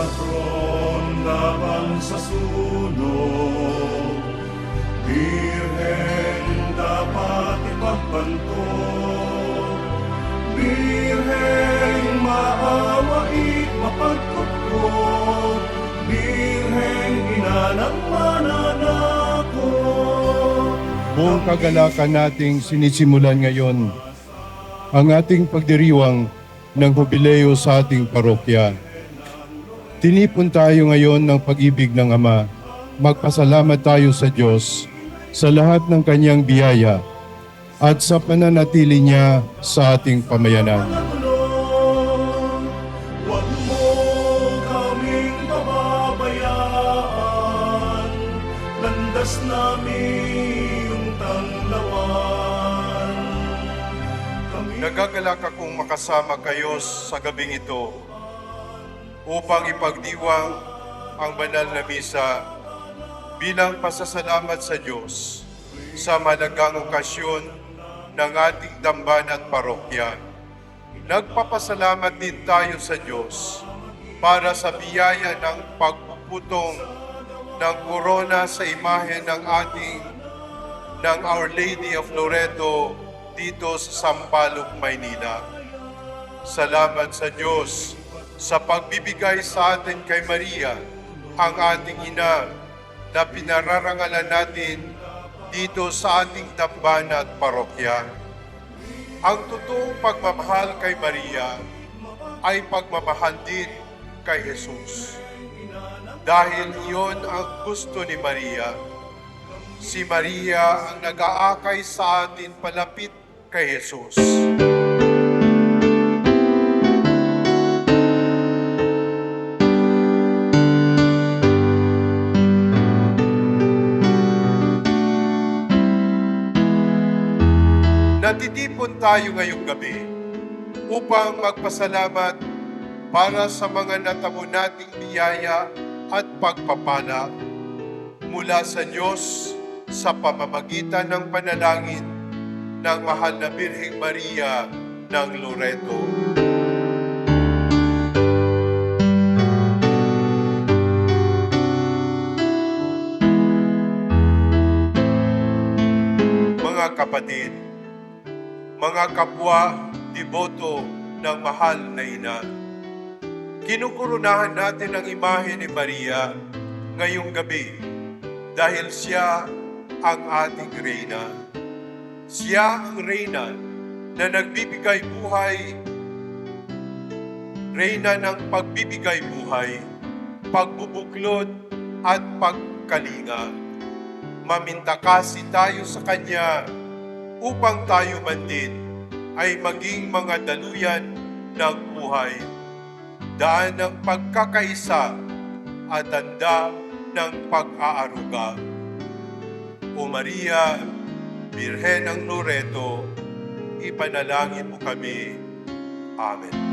patron laban sa sunog. Birhen dapat ipagbanto. Birhen maawait mapagkutkot. Birhen ina ng mananakot. Buong kagalakan nating sinisimulan ngayon ang ating pagdiriwang ng jubileo sa ating parokya. Tinipon tayo ngayon ng pag-ibig ng Ama. Magpasalamat tayo sa Diyos sa lahat ng kanyang biyaya at sa pananatili niya sa ating pamayanan. Landas namin tanglawan. Kami Nagagalak akong makasama kayo sa gabing ito upang ipagdiwang ang banal na misa bilang pasasalamat sa Diyos sa malagang okasyon ng ating damban at parokya. Nagpapasalamat din tayo sa Diyos para sa biyaya ng pagpuputong ng korona sa imahe ng ating ng Our Lady of Loreto dito sa Sampaloc, Maynila. Salamat sa Diyos sa pagbibigay sa atin kay Maria, ang ating ina, na pinararangalan natin dito sa ating tamban at parokya. Ang totoong pagmamahal kay Maria ay pagmamahal din kay Jesus. Dahil iyon ang gusto ni Maria, Si Maria ang nag-aakay sa atin palapit kay Jesus. Natitipon tayo ngayong gabi upang magpasalamat para sa mga natamo nating biyaya at pagpapala mula sa Diyos sa pamamagitan ng panalangin ng mahal na Birheng Maria ng Loreto. Mga kapatid, mga kapwa deboto ng mahal na ina, kinukurunahan natin ang imahe ni Maria ngayong gabi dahil siya ang ating reyna. Siya ang reyna na nagbibigay buhay, reyna ng pagbibigay buhay, pagbubuklod at pagkalinga. Mamintakasi tayo sa Kanya upang tayo man din ay maging mga daluyan ng buhay, daan ng pagkakaisa at tanda ng pag-aaruga. O Maria, Birhen ng Loreto, ipanalangin mo kami. Amen.